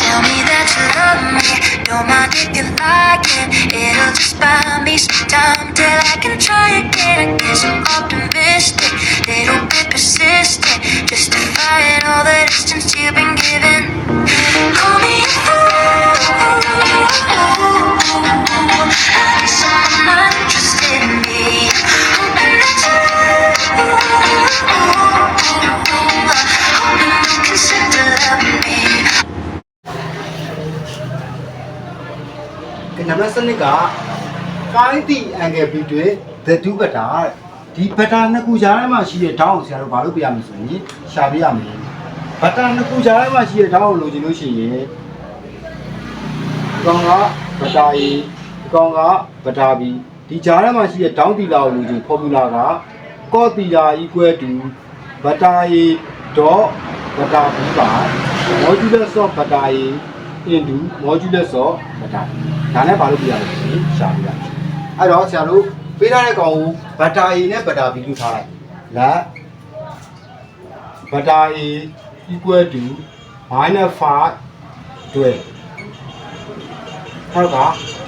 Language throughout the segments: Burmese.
Tell me that you love me. Don't mind if you like it. It'll just buy me some time till I can try again. I guess I'm optimistic, little bit persistent, justifying all the distance you've been giving. Call me a fool. နံပါတ်စနစ်က find the angle between the two beta ဒီ beta နှစ်ခုကြားထဲမှာရှိတဲ့ down ကိုဆရာတို့ဘာလို့ပြရမလဲဆိုရင်ရှာပြရမယ် beta နှစ်ခုကြားထဲမှာရှိတဲ့ down ကိုလိုချင်လို့ရှိရင်ဒီကောင်က beta A ဒီကောင်က beta B ဒီကြားထဲမှာရှိတဲ့ down theta ကိုလိုချင် formula က cos theta equal to beta A dot beta B by modulus of beta A into modulus of beta B ဒါနဲ့ဘာလို့ပြရလဲဆိုရင်ရှာပြရမယ်အဲ့တော့ဆရာတို့ပေးထားတဲ့ကောင်ကို beta A နဲ့ beta B လို့ထားလိုက်လက် beta A equal to minus 5 12ဟုတ်က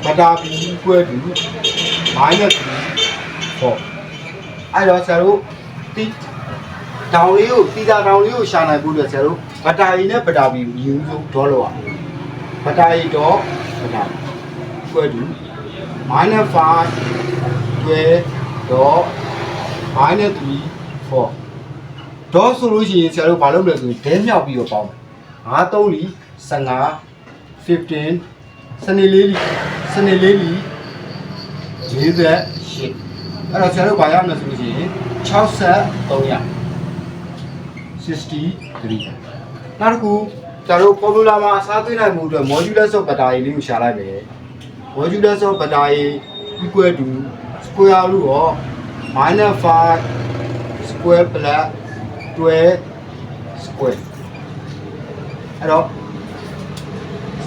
beta B equal to minus 3 4အဲ့တော့ဆရာတို့ဒီတောင်လေးကိုတီတာတောင်လေးကိုရှာနိုင်ဖို့အတွက်ဆရာတို့ beta A နဲ့ beta B ကိုယူဆုံးဒေါ်လောက် အောင် beta A တော့ beta B equal to minus 5 12 dot minus 3 4ဒေါ်ဆိုလို့ရှိရင်ဆရာတို့ဘာလုပ်မလဲဆိုရင်ဒဲမြောက်ပြီးတော့ပေါင်းမယ်5 3လီ15 15စနေလေးလီစနေလေးလီ48အဲ့တော့ဆရာတို့ဘာရမလဲဆိုလို့ရှိရင်63ရ63နောက်တစ်ခု ဆရာတို့ formula မှာအစားသွင်းနိုင်မှုအတွက် modulus of beta လေးကိုရှာလိုက်မယ် modulus of beta equal to square root of minus 5 square plus 12 square အဲ့တော့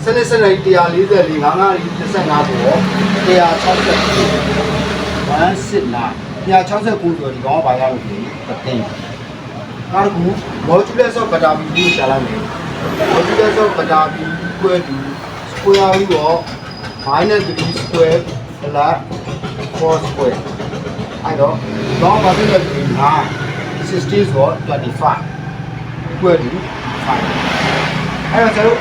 စနစ်စနစ်144 55 25ပေါ့169 169ဆိုဒီကောင်ကဘာရလို့လဲတသိန်းနောက်တစ်ခု modulus of beta b ကိုရှာလိုက်မယ် modulus of beta b equal to square root of minus 3 square plus 4 square အဲ့တော့တော့ဘာဖြစ်လဲဆိုရင်9 60ဆို25 equal to 5အဲ့တော့ကျွန်တော်တို့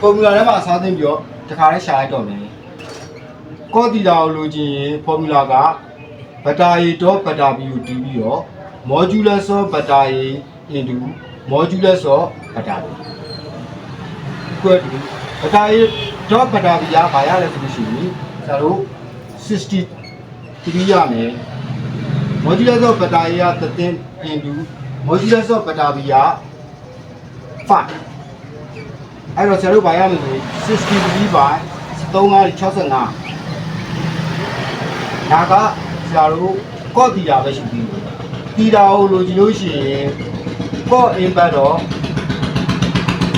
formula ထဲမှာအစားသိမ်းပြီးတော့တခါလေးရှာလိုက်တော့မယ်ကောတီတာကိုလိုချင်ရင် formula က beta a dot beta b ကိုတီးပြီးတော့ modulus of beta a into modulus of beta b equal to beta a dot beta b ကဘာရလဲဆိုလို့ရှိရင်ကျွန်တော်တို့63ရမယ် modulus of beta a က13 into modulus of beta b က5အဲ့တော့ဆရာတို့ဘာရမလဲဆို63 by 3565ဒါကဆရာတို့ကော့တီတာပဲရှိသေးတယ်တီတာကိုလိုချင်လို့ရှိရင် ကော့ impact တော့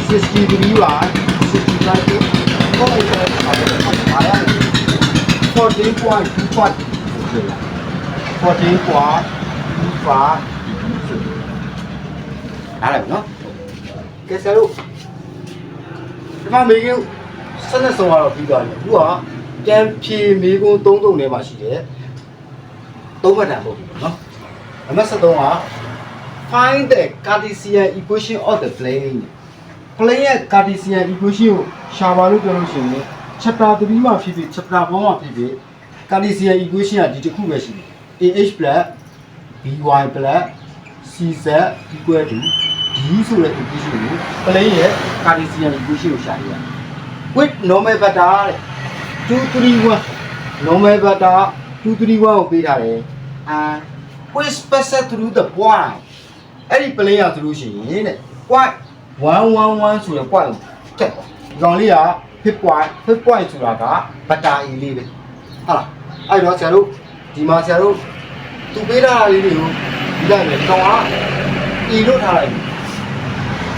63 by 65ကော့ impact ဘာရလဲ14.25 14.25နားလည်ပြီနော်ကဲဆရာတို့ဒီမှာမေကင်းဆက်လက်ဆုံးကတော့ပြီးသွားပြီအခုကပြန်ဖြေမေကုန်းသုံးသုံးထဲမှာရှိတယ်သုံးဘတ်တန်ပုံပြီနော်အမှတ်73က find the Cartesian equation of the plane plane ရဲ့ Cartesian equation ကိုရှာပါလို့ပြောလို့ရှိရင် chapter 3မှာဖြစ်ဖြစ် chapter 4မှာဖြစ်ဖြစ် Cartesian equation ကဒီတစ်ခုပဲရှိတယ် AH by cz equal to d ဆိုတဲ့ equation ကို plane ရဲ့ Cartesian equation ကိုရှာရရတယ် with normal vector တဲ့231 normal vector 231ကိုပေးထားတယ် and with special through the point အဲ့ဒီ plane ရဆိုလို့ရှိရင်တဲ့ point 111ဆိုတဲ့ point ကိုတက်သွားဒီကောင်လေးက fit point fit point ဆိုတာက vector A လေးပဲဟုတ်လားအဲ့တော့ဆရာတို့ဒီမှာဆရာတို့သူပေးထားတာလေးတွေကိုဒီလိုက်မယ်ကောင်က E လို့ထားလိုက်ပြီ။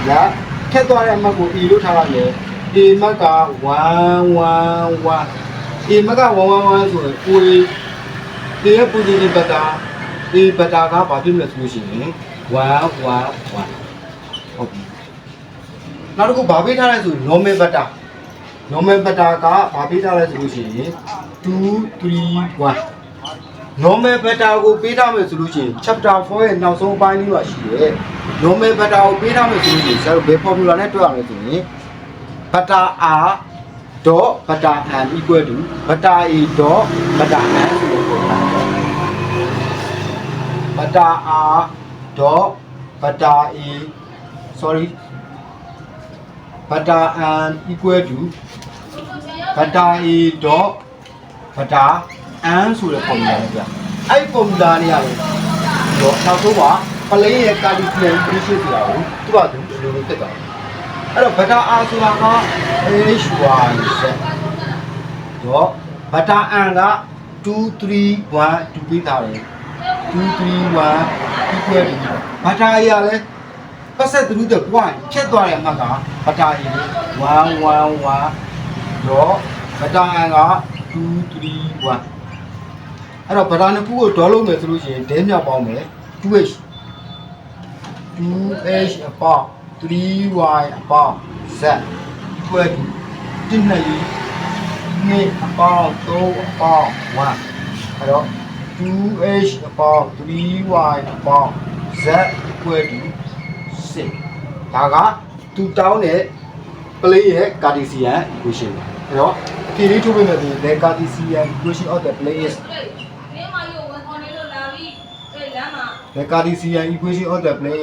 ညာထက်သွားတဲ့အမှတ်ကို E လို့ထားလိုက်မယ်။ A မှတ်က111 A မှတ်က111ဆိုရင်ကိုယ် A ရဲ့ positive beta A beta ကဘာဖြစ်မလဲဆိုလို့ရှိရင် 111ဟုတ်ပြီ။နောက်တစ်ခုဘာပေးထားလဲဆိုရင် normal butter normal butter ကဘာပေးထားလဲဆိုလို့ရှိရင်2 3 1 normal butter ကိုပေးထားမယ်ဆိုလို့ရှိရင် chapter 4ရဲ့နောက်ဆုံးအပိုင်းလေးမှာရှိတယ် normal butter ကိုပေးထားမယ်ဆိုလို့ရှိရင်ဆရာတို့ဘယ် formula နဲ့တွက်ရမလဲဆိုရင် butter r dot butter n equal to butter a dot butter n ဆိုတဲ့ formula butter r dot butter a sorry butter n equal to butter a dot butter n ဆိုတဲ့ formula နဲ့ပြအဲ့ဒီ formula နေရတယ်တော့နောက်ဆုံးပါပလင်းရဲ့ cartesian equation ဆိုတာကိုသူ့ဘာသူဒီလိုလိုဖြစ်သွားတယ်အဲ့တော့ butter r ဆိုတာက h y z တော့ butter n က2 3 1 2ပေးထားတယ် 2 3 1 equal to butter a ရလဲပတ်ဆက်သလူတဲ့ point ဖြတ်သွားတဲ့အမှတ်က butter a လေ1 1 1တော့ butter n က2 3 1အဲ့တော့ butter နှစ်ခုကိုဒေါ်လို့မယ်ဆိုလို့ရှိရင်ဒဲမြောက်ပေါင်းမယ် 2h 2h အပေါင်း 3y အပေါင်း z equal to တစ်နှစ်လေးနှစ်အပေါင်း3အပေါင်း1အဲ့တော့ 2h အပေါင်း 3y အပေါင်း z equal to 6ဒါကသူတောင်းတဲ့ play ရဲ့ Cartesian equation ပဲအဲ့တော့ဖြည့်လေးထုတ်ပေးမယ်ဆိုရင် the Cartesian equation of the play is မင်းမယူဝန်ခေါ်နေလို့လာပြီးအဲ့လမ်းမှာ the Cartesian equation of the play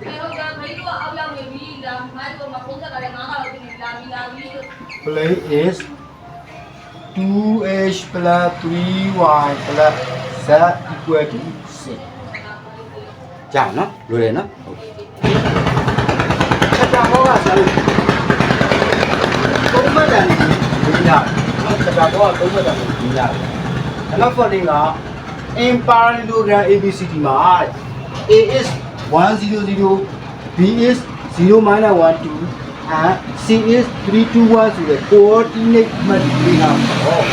အဲဟုတ်ကဲ့ဖိတို့အောက်ရောက်နေပြီဒါမိုင်းတို့မဖုန်းဆက်ကြတယ်ငါးကတော့ဒီနေ့လာပြီးလာပြီးလို့ play is 2h plus 3y plus z equal to 6ကြာနော်လွယ်တယ်နော်ဟုတ်ချက်တာဟောကဆရာတို့သုံးမှတ်တန်ကြီးဒီလားနော်ချက်တာဟောကသုံးမှတ်တန်ကြီးဒီလားဒါနောက် funding က in parallelogram abcd မှာ a is 100 b is 0 minus 1 2 and c is 321ဆိုတဲ့ coordinate မှတ်တွေပေးထားမှာတော့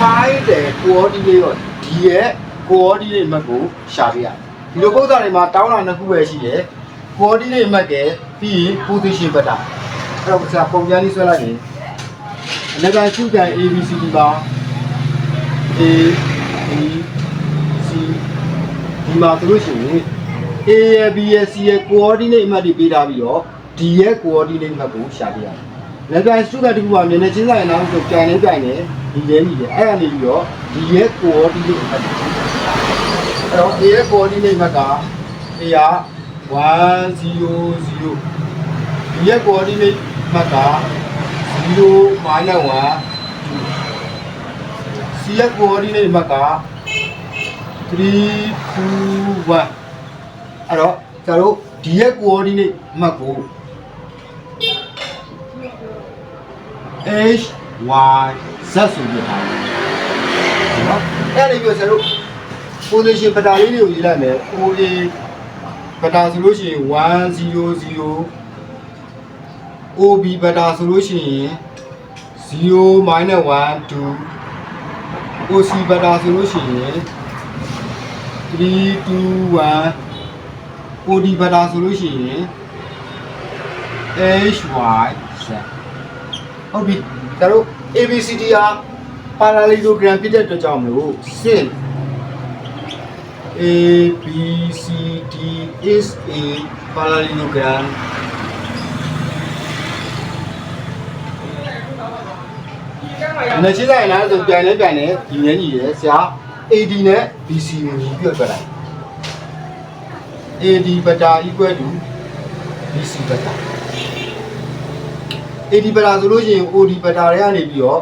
find the coordinate တော့ဒီရဲ့ coordinate မှတ်ကိုရှာပြရတယ်ဒီလိုပုံစံတွေမှာတောင်းတာနှစ်ခုပဲရှိတယ် coordinate မှတ်ကပြီးရင် position ဘက်တာအဲ့တော့ဆရာပုံစံလေးဆွဲလိုက်ရင်အနက်ကရှုကန် ABCD ပါ A B C ဒီမှာဆိုလို့ရှိရင် A ရဲ့ B ရဲ့ C ရဲ့ coordinate အမှတ်တွေပေးထားပြီးတော့ D ရဲ့ coordinate အမှတ်ကိုရှာပြရတယ်။လက်ကန်စတုကတကူကမျက်နှာချင်းဆိုင်နောက်ဆိုကြိုင်နေကြိုင်နေဒီလဲညီတယ်အဲ့ဒါနေပြီးတော့ D ရဲ့ coordinate အမှတ်တွေအဲ့တော့ A ရဲ့ coordinate အမှတ်က A က1 0 0 D ရဲ့ coordinate အမှတ်က0 minus 1 2 C ရဲ့ coordinate အမှတ်က3 2 1အဲ့တော့ကျတို့ဒီရဲ့ coordinate အမှတ်ကို h y z ဆိုပြထားတယ်နော်အဲ့ဒီပြောကျတို့ position ပတာလေးတွေကိုရေးလိုက်မယ် OA ပတာဆိုလို့ရှိရင်100 OB ပတာဆိုလို့ရှိရင်0 1 2 OC ပတာဆိုလို့ရှိရင်3 2 1 OD ပတာဆိုလို့ရှိရင် H Y Z ဟုတ်ပြီဒါတို့ ABCD ဟာ parallelogram ဖြစ်တဲ့အတွက်ကြောင့်မလို့ sin A B C D is a parallelogram နေရှိတိုင်းလားဆိုပြန်လဲပြန်လဲဒီနဲ့ညီတယ်ဆရာ AD နဲ့ BC ကိုညီပြတ်ပြလိုက် AD ဘတာ equal to BC ဘတာ AD ဘတာဆိုလို့ရှိရင် OD ဘတာတွေကနေပြီးတော့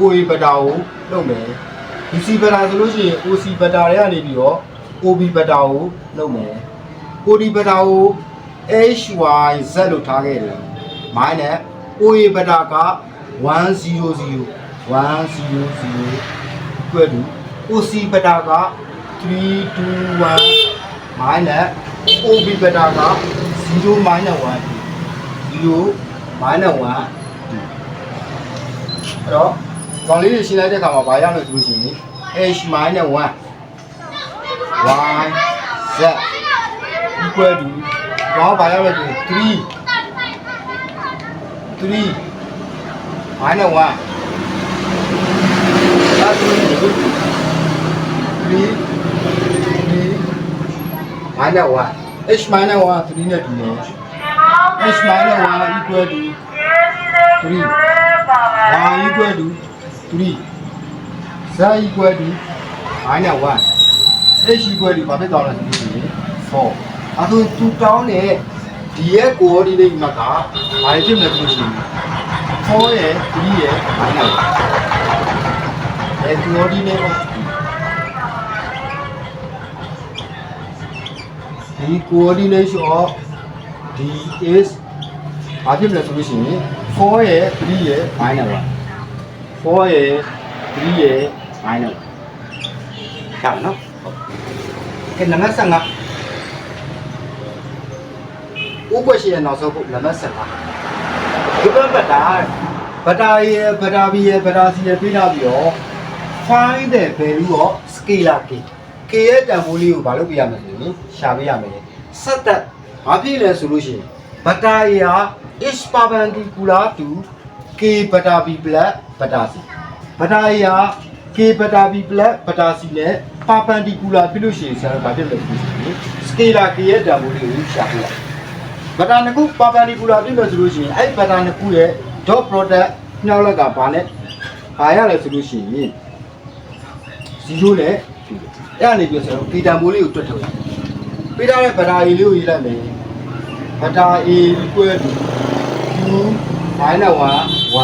OA ဘတာကိုလုပ်မယ် BC ဘတာဆိုလို့ရှိရင် OC ဘတာတွေကနေပြီးတော့ OB ဘတာကိုလုပ်မယ် OD ဘတာကို HYZ လို့ထားခဲ့တယ် minus OA ဘတာက100 100 equal to OC ဘတာက321 minus OB ဘတာက0 minus 1 0 minus 1အဲ့တော့ကောင်လေးတွေရှင်းလိုက်တဲ့အခါမှာဘာရမလဲဆိုလို့ရှိရင် h minus 1 y z equal to တော့ဘာရောက်လဲဆိုရင်3 3 minus 1ဒါဆိုရင်3 3 minus 1 h minus 1 3နဲ့တူတယ် h minus 1 equal to 3 y equal to 3 z equal to minus 1 h equal to ဘာဖြစ်သွားလဲဆိုရင်4အဲဒါသူတောင်းတဲ့ဒီရဲ့ coordinate မှာကဘာဖြစ်မလဲဆိုလို့ရှိရင်4ရဲ့3ရဲ့ minus 1အဲ coordinate of the coordination of d is ဘာဖြစ်မလဲဆိုလို့ရှိရင်4ရဲ့3ရဲ့ minus 1 4ရဲ့3ရဲ့ minus 1ကြောက်နော်ကဲနံပါတ်15ဥပ္ပရှိရဲ့နောက်ဆုံးပုနံပါတ်15ဒီဘက်ဘတာဘတာရဲ့ဘတာဘီရဲ့ဘတာစီရဲ့ပြထားပြီးတော့ find the value of scalar k k ရဲ့တန်ဖိုးလေးကိုဘာလုပ်ပြရမလဲဆိုရင်ရှာပေးရမယ်ဆက်သက် ဘာဖြစ်လဲဆိုလို့ရှိရင်ဘတာရာ is perpendicular to k ဘတာ b plus ဘတာ c ဘတာရာ k ဘတာ b plus ဘတာ c နဲ့ perpendicular ဖြစ်လို့ရှိရင်ဆရာဘာဖြစ်လဲဆိုရင် scalar k ရဲ့တန်ဖိုးလေးကိုရှာပေးရဘတာနှစ်ခု perpendicular ဖြစ်လို့ဆိုလို့ရှိရင်အဲ့ဘတာနှစ်ခုရဲ့ dot product ညှောက်လက်ကဘာနဲ့ဘာရလဲဆိုလို့ရှိရင်0နဲ့အဲ့ဒါနေပြီးဆိုတော့ဒီတန်ဖိုးလေးကိုတွက်ထုတ်ရ ပေးထားတဲ့ဗတာ A လေးကိုရေးလိုက်မယ်ဗတာ A equal to q minus 1 1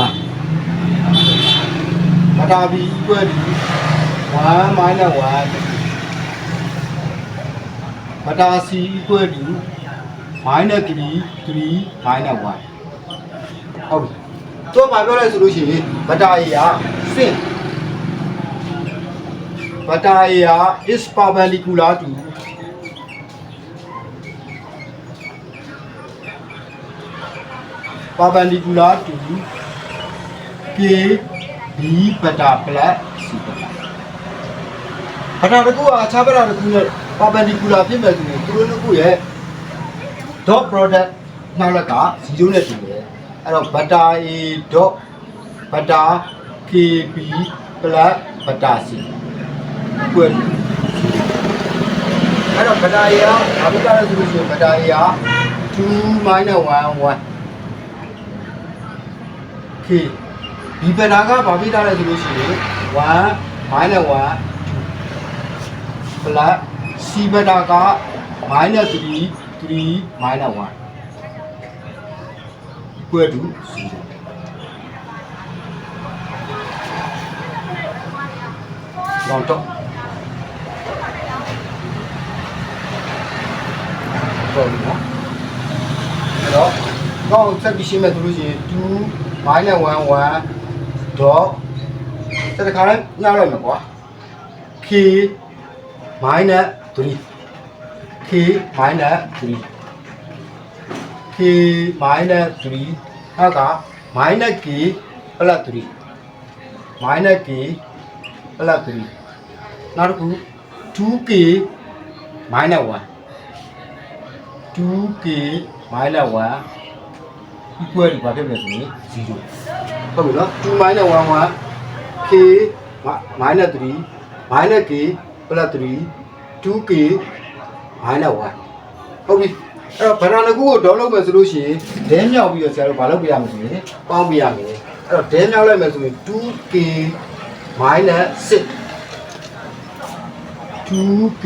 ဗတာ B equal to 1 minus 1ဗတာ C equal to minus 3 3 minus 1ဟုတ်ပြီတော့ဘာပြောလဲဆိုလို့ရှိရင်ဗတာ A က sin ဗတာ A က is perpendicular to perpendicular to k b ဘတာ plus c ဘတာဘတာတစ်ခုကအခြားဘတာတစ်ခုနဲ့ perpendicular ဖြစ်မယ်ဆိုရင်သူတို့နှစ်ခုရဲ့ dot product နောက်လက်က0နဲ့တူတယ်အဲ့တော့ဘတာ a dot ဘတာ kb plus ဘတာ c ကွယ်အဲ့တော့ဘတာ a ကဘာဖြစ်ကြလဲဆိုလို့ရှိရင်ဘတာ a က2 1 1 okay ဒီပနာကဘာဖြစ်တာလဲဆိုလို့ရှိရင်1 minus 1 plus c ပနာက minus 3 3 minus 1 equal to 0老赵，赵什么？好，那我再给新买多少钱？都。911တော့တတခါလဲညလိုက်မှာကွာ k minus 3 k minus 3 k minus 3ဟောက်က minus k plus 3 minus k plus 3နောက်တစ်ခု 2k minus 1 2k minus 1 equal to ဘာဖြစ်မလဲဆိုရင်0ဟုတ်ပြီနော်2 minus 1 1 k minus 3 minus k plus 3 2k minus 1ဟုတ်ပြီအဲ့တော့ဗနာနှစ်ခုကိုဒေါ်လုပ်မယ်ဆိုလို့ရှိရင်ဒဲမြောက်ပြီးတော့ဆရာတို့ဘာလုပ်ပြရမလဲဆိုရင်ပေါင်းပြရမယ်အဲ့တော့ဒဲမြောက်လိုက်မယ်ဆိုရင် 2k minus 6 2k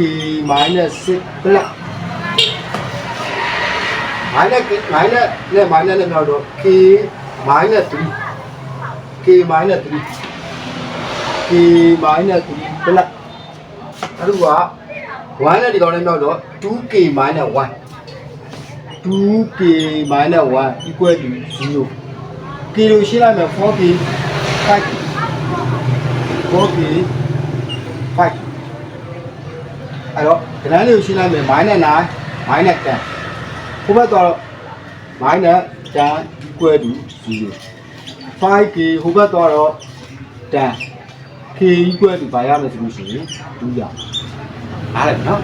minus 6 plus minus k minus နဲ့ minus နဲ့မြောက်တော့ k minus 3 k minus 3 k minus 3 plus အဲ့ဒါက1နဲ့ဒီကောင်နဲ့မြောက်တော့ 2k minus 1 2k minus 1 equal to 0 k လို့ရှင်းလိုက်မယ် 4k 5 4k 5အဲ့တော့ကဏ္ဍလေးကိုရှင်းလိုက်မယ် minus 9 minus 10 ဟိုဘက်တော့ minus 10 equal to 0 5k ဟိုဘက်တော့10 k equal to ဘာရမလဲဆိုလို့ရှိရင်2ရအားလိုက်နော်